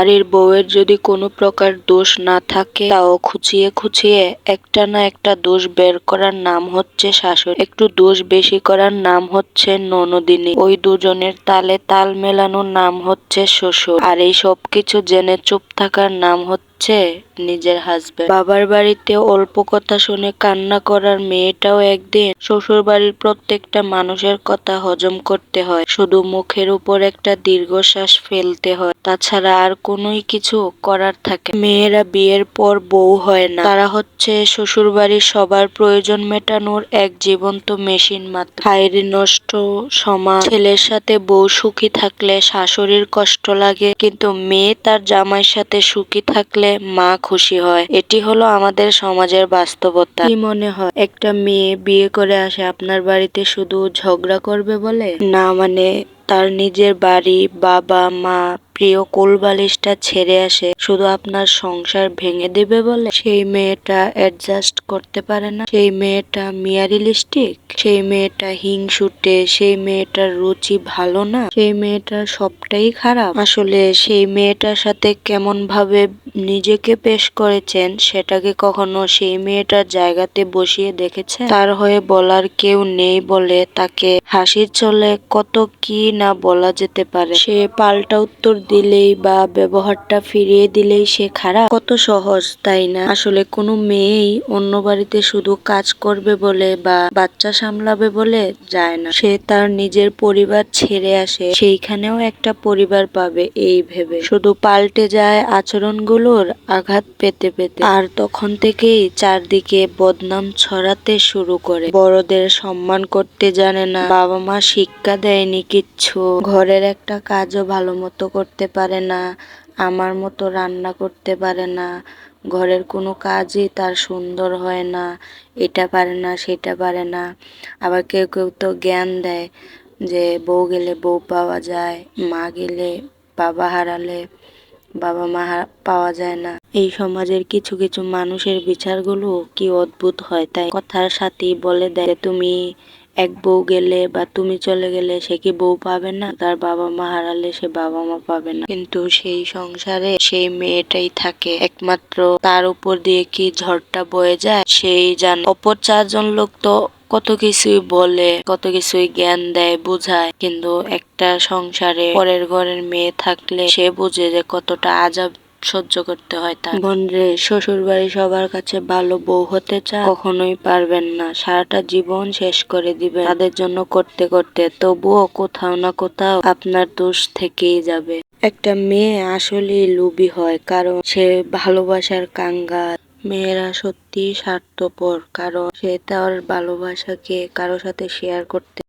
বাড়ির বউয়ের যদি কোনো প্রকার দোষ না থাকে, তাও খুঁচিয়ে খুঁচিয়ে একটা না একটা দোষ বের করার নাম হচ্ছে শাশুড়ি। একটু দোষ বেশি করার নাম হচ্ছে ননদিনী। ওই দুজনের তালে তাল মেলানোর নাম হচ্ছে শ্বশুর। আর এই সব কিছু জেনে চুপ থাকার নাম হচ্ছে নিজের হাজবেন্ড বাবার বাড়িতে অল্প কথা শুনে কান্না করার মেয়েটাও একদিন শ্বশুর বাড়ির প্রত্যেকটা মানুষের কথা হজম করতে হয়। শুধু মুখের উপর একটা দীর্ঘশ্বাস ফেলতে হয়। তাছাড়া আর কোনোই কিছু করার থাকে মেয়েরা বিয়ের পর বউ হয় না। তারা হচ্ছে শ্বশুর বাড়ির সবার প্রয়োজন মেটানোর এক জীবন্ত মেশিন মাত্র। হায়রে নষ্ট সমাজ ছেলের সাথে বউ সুখী থাকলে শাশুড়ির কষ্ট লাগে, কিন্তু মেয়ে তার জামাইয়ের সাথে সুখী থাকলে মা খুশি হয়। এটি হলো আমাদের সমাজের বাস্তবতা। কি মনে হয় একটা মেয়ে বিয়ে করে আসে আপনার বাড়িতে শুধু ঝগড়া করবে বলে? না মানে তার নিজের বাড়ি বাবা মা প্রিয় কোলবালিশটা ছেড়ে আসে, শুধু আপনার সংসার ভেঙে দেবে বলে। সেই মেয়েটা অ্যাডজাস্ট করতে পারে না। সেই মেয়েটা মিয়ারিলিস্টিক সেই মেয়েটা হিংসুটে, সেই মেয়েটার রুচি ভালো না। সেই মেয়েটার সবটাই খারাপ। আসলে সেই মেয়েটার সাথে কেমন ভাবে নিজেকে পেশ করেছেন, সেটাকে কখনো সেই মেয়েটার জায়গাতে বসিয়ে দেখেছে তার হয়ে বলার কেউ নেই বলে তাকে হাসির চলে কত কি না বলা যেতে পারে। সে পাল্টা উত্তর দিলেই বা ব্যবহারটা ফিরিয়ে দিলেই সে খারাপ? কত সহজ, তাই না? আসলে কোনো মেয়েই অন্য বাড়িতে শুধু কাজ করবে বলে বা বাচ্চা সামলাবে বলে যায় না। সে তার নিজের পরিবার ছেড়ে আসে, সেইখানেও একটা পরিবার পাবে, এই ভেবে। শুধু পাল্টে যায় আচরণগুলোর আঘাত পেতে পেতে। আর তখন থেকেই চারদিকে বদনাম ছড়াতে শুরু করে। বড়দের সম্মান করতে জানে না, বাবা মা শিক্ষা দেয়নি কিচ্ছু। ঘরের একটা কাজও ভালো মতো করতে পারে না, আমার মতো রান্না করতে পারে না, ঘরের কোনো কাজই তার সুন্দর হয় না, এটা পারে না, সেটা পারে না। আবার কেউ কেউ তো জ্ঞান দেয় যে বউ গেলে বউ পাওয়া যায়, মা গেলে বাবা হারালে বাবা মা পাওয়া যায় না। এই সমাজের কিছু কিছু মানুষের বিচারগুলো কি অদ্ভুত হয় তাই কথার সাথেই বলে দেয় তুমি এক বউ গেলে বা তুমি চলে গেলে সে কি বউ পাবে না? তার বাবা মা হারালে সে বাবা মা পাবে না। কিন্তু সেই সংসারে সেই মেয়েটাই থাকে। একমাত্র তার উপর দিয়ে কি ঝড়টা বয়ে যায়? সেই জানে। অপর চারজন লোক তো কত কিছুই বলে, কত কিছুই জ্ঞান দেয়, বোঝায়। কিন্তু একটা সংসারে পরের ঘরের মেয়ে থাকলে সে বুঝে যে কতটা আজাব সহ্য করতে হয় তার। বোনরে শ্বশুর বাড়ি সবার কাছে ভালো বউ হতে চায়, কখনোই পারবেন না। সারাটা জীবন শেষ করে দিবেন। তাদের জন্য করতে করতে তবুও কোথাও না কোথাও আপনার দোষ থেকেই যাবে। একটা মেয়ে আসলেই লোভী হয়, কারণ সে ভালোবাসার কাঙ্গাল। মেয়েরা সত্যি স্বার্থপর, কারণ সে তার ভালোবাসাকে কারও সাথে শেয়ার করতে